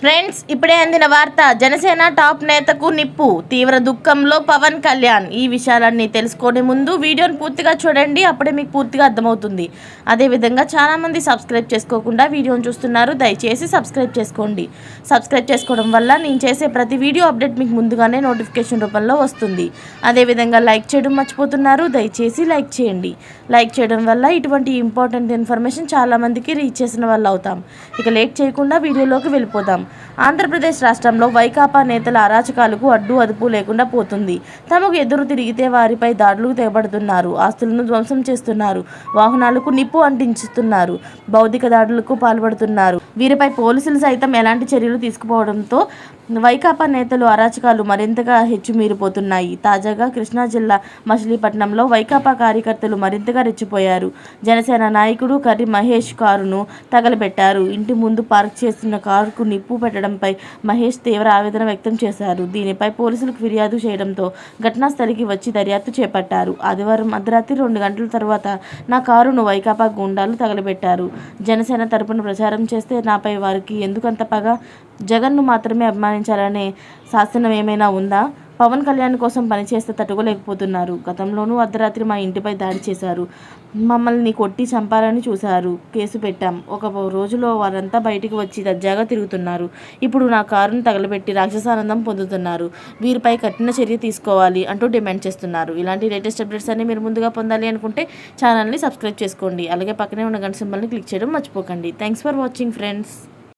Friends ఇప్పుడే అందిన వార్త జనసేన టాప్ నేతకు నిప్పు తీవ్ర దుఃఖంలో పవన్ కళ్యాణ్. ఈ విషయాలన్నీ తెలుసుకునే ముందు వీడియోని పూర్తిగా చూడండి అప్పుడే మీకు పూర్తిగా అర్థమవుతుంది. అదేవిధంగా చాలామంది సబ్స్క్రైబ్ చేసుకోకుండా వీడియోని చూస్తున్నారు దయచేసి సబ్స్క్రైబ్ చేసుకోండి. సబ్స్క్రైబ్ చేసుకోవడం వల్ల నేను చేసే ప్రతి వీడియో అప్డేట్ మీకు ముందుగానే నోటిఫికేషన్ రూపంలో వస్తుంది. అదేవిధంగా లైక్ చేయడం మర్చిపోతున్నారు దయచేసి లైక్ చేయండి. లైక్ చేయడం వల్ల ఇటువంటి ఇంపార్టెంట్ ఇన్ఫర్మేషన్ చాలామందికి రీచ్ చేసిన వాళ్ళు అవుతాం ఇక లేట్ చేయకుండా వీడియోలోకి వెళ్ళిపోదాం. ఆంధ్రప్రదేశ్ రాష్ట్రంలో వైకాపా నేతల అరాచకాలకు అడ్డు అదుపు లేకుండా పోతుంది. తమకు ఎదురు తిరిగితే వారిపై దాడులు తెగబడుతున్నారు ఆస్తులను ధ్వంసం చేస్తున్నారు. వాహనాలకు నిప్పు అంటించుతున్నారు. భౌతిక దాడులకు పాల్పడుతున్నారు. వీరిపై పోలీసులు సైతం ఎలాంటి చర్యలు తీసుకుపోవడంతో వైకాపా నేతలు అరాచకాలు మరింతగా హెచ్చుమీరిపోతున్నాయి. తాజాగా కృష్ణా జిల్లా మచిలీపట్నంలో వైకాపా కార్యకర్తలు మరింతగా రెచ్చిపోయారు. జనసేన నాయకుడు కర్రి మహేష్ కారును తగలబెట్టారు. ఇంటి ముందు పార్క్ చేస్తున్న కారుకు నిప్పు పెట్టడంపై మహేష్ తీవ్ర ఆవేదన వ్యక్తం చేశారు. దీనిపై పోలీసులకు ఫిర్యాదు చేయడంతో ఘటనా స్థలికి వచ్చి దర్యాప్తు చేపట్టారు. ఆదివారం అర్ధరాత్రి రెండు గంటల తర్వాత నా కారును వైకాపా గుండాలు తగలబెట్టారు. జనసేన తరపున ప్రచారం చేస్తే నాపై వారికి ఎందుకంత పగ? జగన్ను మాత్రమే అభిమానించాలనే శాసనం ఏమైనా ఉందా? పవన్ కళ్యాణ్ కోసం పనిచేస్తే తట్టుకోలేకపోతున్నారు. గతంలోనూ అర్ధరాత్రి మా ఇంటిపై దాడి చేశారు. మమ్మల్ని కొట్టి చంపాలని చూశారు. కేసు పెట్టాం. ఒక రోజులో వారంతా బయటికి వచ్చి దర్జాగా తిరుగుతున్నారు. ఇప్పుడు నా కారును తగలబెట్టి రాక్షసానందం పొందుతున్నారు. వీరిపై కఠిన చర్య తీసుకోవాలి అంటూ డిమాండ్ చేస్తున్నారు. ఇలాంటి లేటెస్ట్ అప్డేట్స్ అన్ని మీరు ముందుగా పొందాలి అనుకుంటే ఛానల్ని సబ్స్క్రైబ్ చేసుకోండి. అలాగే పక్కనే ఉన్న గంట సింబల్ని క్లిక్ చేయడం మర్చిపోకండి. Thanks for watching friends.